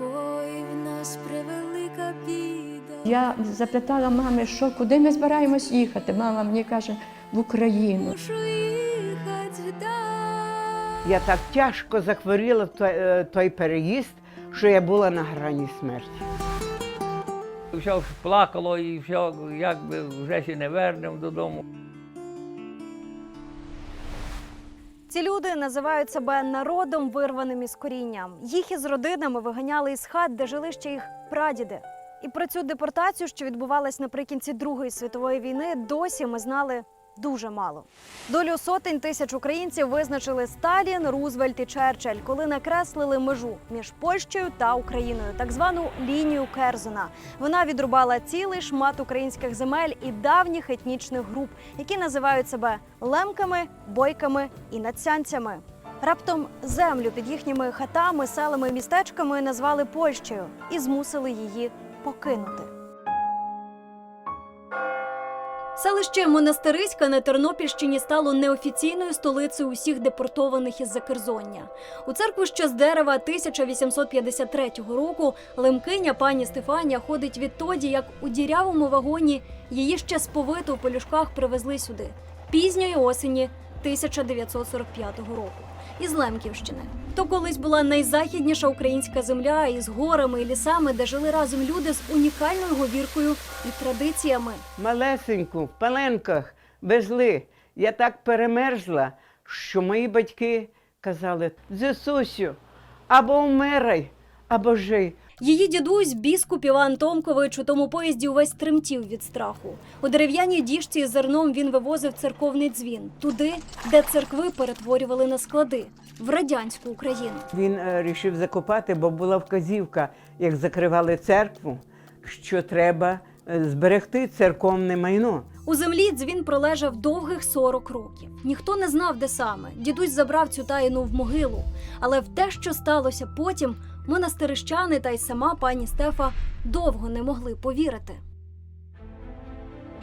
Ой, в нас превелика біда. Я запитала мами, що куди ми збираємось їхати. Мама мені каже, в Україну. Мушу далі. Я так тяжко захворіла в той, е, той переїзд, що я була на грані смерті. Все ж плакало і все, якби вже ще не вернемо додому. Ці люди називають себе народом, вирваним із корінням. Їх із родинами виганяли із хат, де жили ще їх прадіди. І про цю депортацію, що відбувалась наприкінці Другої світової війни, досі ми знали дуже мало. Долю сотень тисяч українців визначили Сталін, Рузвельт і Черчилль, коли накреслили межу між Польщею та Україною, так звану лінію Керзона. Вона відрубала цілий шмат українських земель і давніх етнічних груп, які називають себе лемками, бойками і надцянцями. Раптом землю під їхніми хатами, селами містечками назвали Польщею і змусили її покинути. Селище Монастириська на Тернопільщині стало неофіційною столицею усіх депортованих із Закерзоння. У церкву ще з дерева 1853 року лемкиня пані Стефанія ходить відтоді, як у дірявому вагоні її ще сповито в полюшках привезли сюди пізньої осені 1945 року із Лемківщини. То колись була найзахідніша українська земля із горами і лісами, де жили разом люди з унікальною говіркою і традиціями. Малесеньку, в паленках везли. Я так перемерзла, що мої батьки казали: Зесусю, або вмирай, або жий. Її дідусь, біскуп Іван Томкович, у тому поїзді увесь тремтів від страху. У дерев'яній діжці з зерном він вивозив церковний дзвін туди, де церкви перетворювали на склади в радянську Україну. Він е, рішив закопати, бо була вказівка, як закривали церкву, що треба е, зберегти церковне майно. У землі дзвін пролежав довгих 40 років. Ніхто не знав, де саме. Дідусь забрав цю таїну в могилу. Але в те, що сталося потім, монастирищани та й сама пані Стефа довго не могли повірити.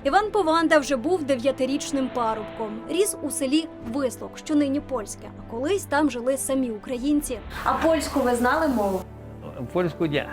Іван Пованда вже був дев'ятирічним парубком. Ріс у селі Вислок, що нині польське. А колись там жили самі українці. А польську ви знали мову? Польську ні.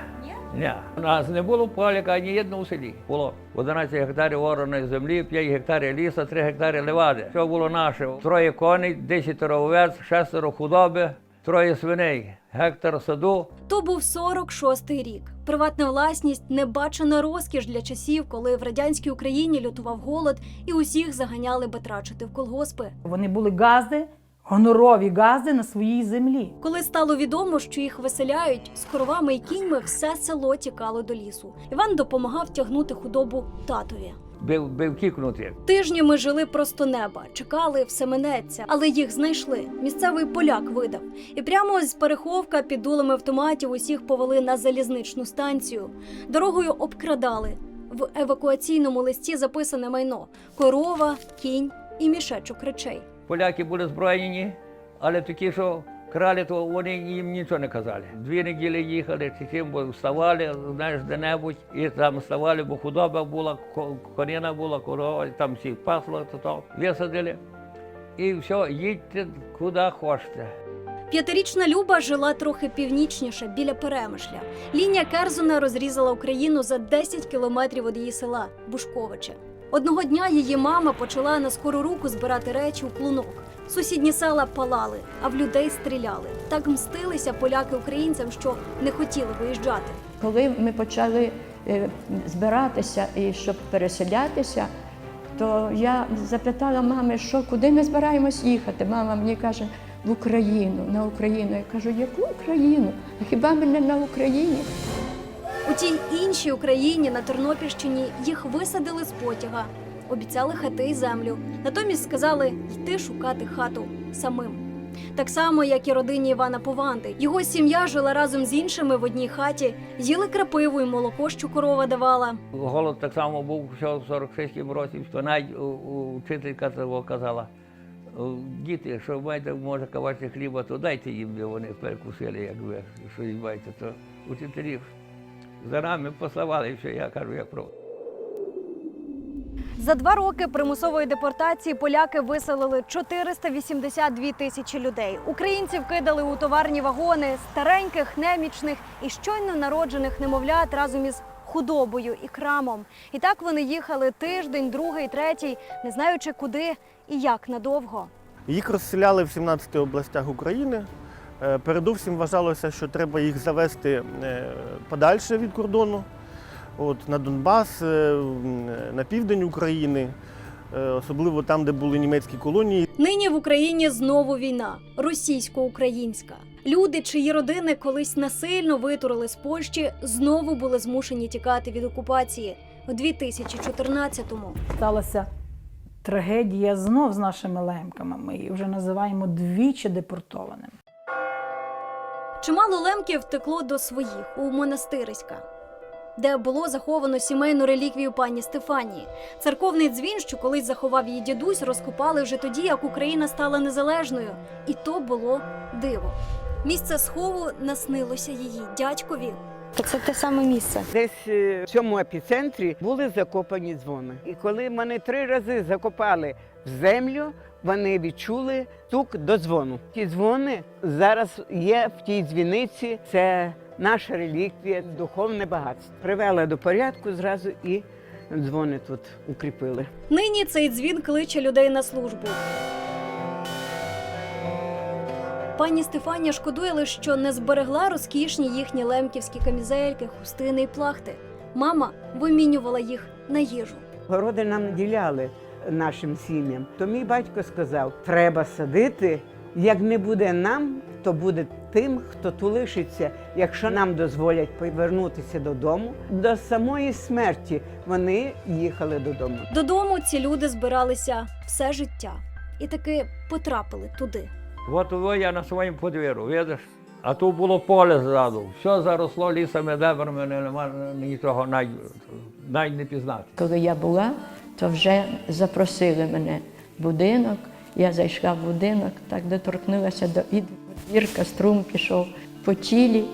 Ні. У нас не було поліка ні одного в селі. Було 11 гектарів ораної землі, 5 гектарів ліса, 3 гектари левади. Все було наше. Троє коней, 10 овець, шестеро худоби, троє свиней, гектар саду. То був 46-й рік. Приватна власність небачена розкіш для часів, коли в радянській Україні лютував голод і усіх заганяли батрачити в колгоспи. Вони були газди, гонорові газди на своїй землі. Коли стало відомо, що їх виселяють, з коровами і кіньми все село тікало до лісу. Іван допомагав тягнути худобу татові. Бив, бив кікнути. Тижнями жили просто неба, чекали, все минеться, але їх знайшли. Місцевий поляк видав. І прямо з переховка під дулами автоматів усіх повели на залізничну станцію. Дорогою обкрадали. В евакуаційному листі записане майно: корова, кінь і мішечок речей. Поляки були зброєні, але такі, що крали, то вони їм нічого не казали. Дві неділі їхали, чи чим, бо вставали, знаєш, де-небудь, і там вставали, бо худоба була, ко- конина була, корова, там всі пасло, то, то висадили. І все, їдьте куди хочете. П'ятирічна Люба жила трохи північніше, біля Перемишля. Лінія Керзона розрізала Україну за 10 кілометрів від її села Бушковиче. Одного дня її мама почала на скору руку збирати речі у клунок. Сусідні села палали, а в людей стріляли. Так мстилися поляки українцям, що не хотіли виїжджати. Коли ми почали е, збиратися і щоб переселятися, то я запитала мами, що куди ми збираємось їхати. Мама мені каже, в Україну, на Україну. Я кажу, яку Україну? А хіба ми не на Україні? У тій іншій Україні на Тернопільщині їх висадили з потяга, обіцяли хати й землю. Натомість сказали йти шукати хату самим. Так само, як і родині Івана Пованди. Його сім'я жила разом з іншими в одній хаті, їли крапиву і молоко, що корова давала. Голод так само був ще в 46-му році, то навіть у- у вчителька того казала, діти, що маєте, може, кавачі хліба, то дайте їм, де вони перекусили, як ви, що їм маєте, то учителів за нами і все, я кажу, я про. За два роки примусової депортації поляки виселили 482 тисячі людей. Українців кидали у товарні вагони стареньких, немічних і щойно народжених немовлят разом із худобою і крамом. І так вони їхали тиждень, другий, третій, не знаючи куди і як надовго. Їх розселяли в 17 областях України. Е, Передусім вважалося, що треба їх завести е, подальше від кордону, от, на Донбас, е, на південь України, е, особливо там, де були німецькі колонії. Нині в Україні знову війна російсько-українська. Люди, чиї родини колись насильно витурили з Польщі, знову були змушені тікати від окупації у 2014-му. Сталася трагедія знов з нашими лемками. Ми її вже називаємо двічі депортованими. Чимало лемків втекло до своїх у монастириська, де було заховано сімейну реліквію пані Стефанії. Церковний дзвін, що колись заховав її дідусь, розкопали вже тоді, як Україна стала незалежною. І то було диво. Місце схову наснилося її дядькові. Це те саме місце. Десь е, в цьому епіцентрі були закопані дзвони. І коли мене три рази закопали в землю, вони відчули стук до дзвону. Ті дзвони зараз є в тій дзвіниці. Це наша реліквія, духовне багатство. Привели до порядку зразу і дзвони тут укріпили. Нині цей дзвін кличе людей на службу. Пані Стефанія шкодує лише, що не зберегла розкішні їхні лемківські камізельки, хустини і плахти. Мама вимінювала їх на їжу. Городи нам діляли нашим сім'ям. То мій батько сказав: треба садити. Як не буде нам, то буде тим, хто тут лишиться. Якщо нам дозволять повернутися додому, до самої смерті вони їхали додому. Додому ці люди збиралися все життя і таки потрапили туди. От ви я на своєму подвір'ю, видиш? А тут було поле ззаду. Все заросло лісами, дебрами, нема нічого навіть, навіть не пізнати. Коли я була, то вже запросили мене в будинок. Я зайшла в будинок, так доторкнулася до і струм пішов по тілі.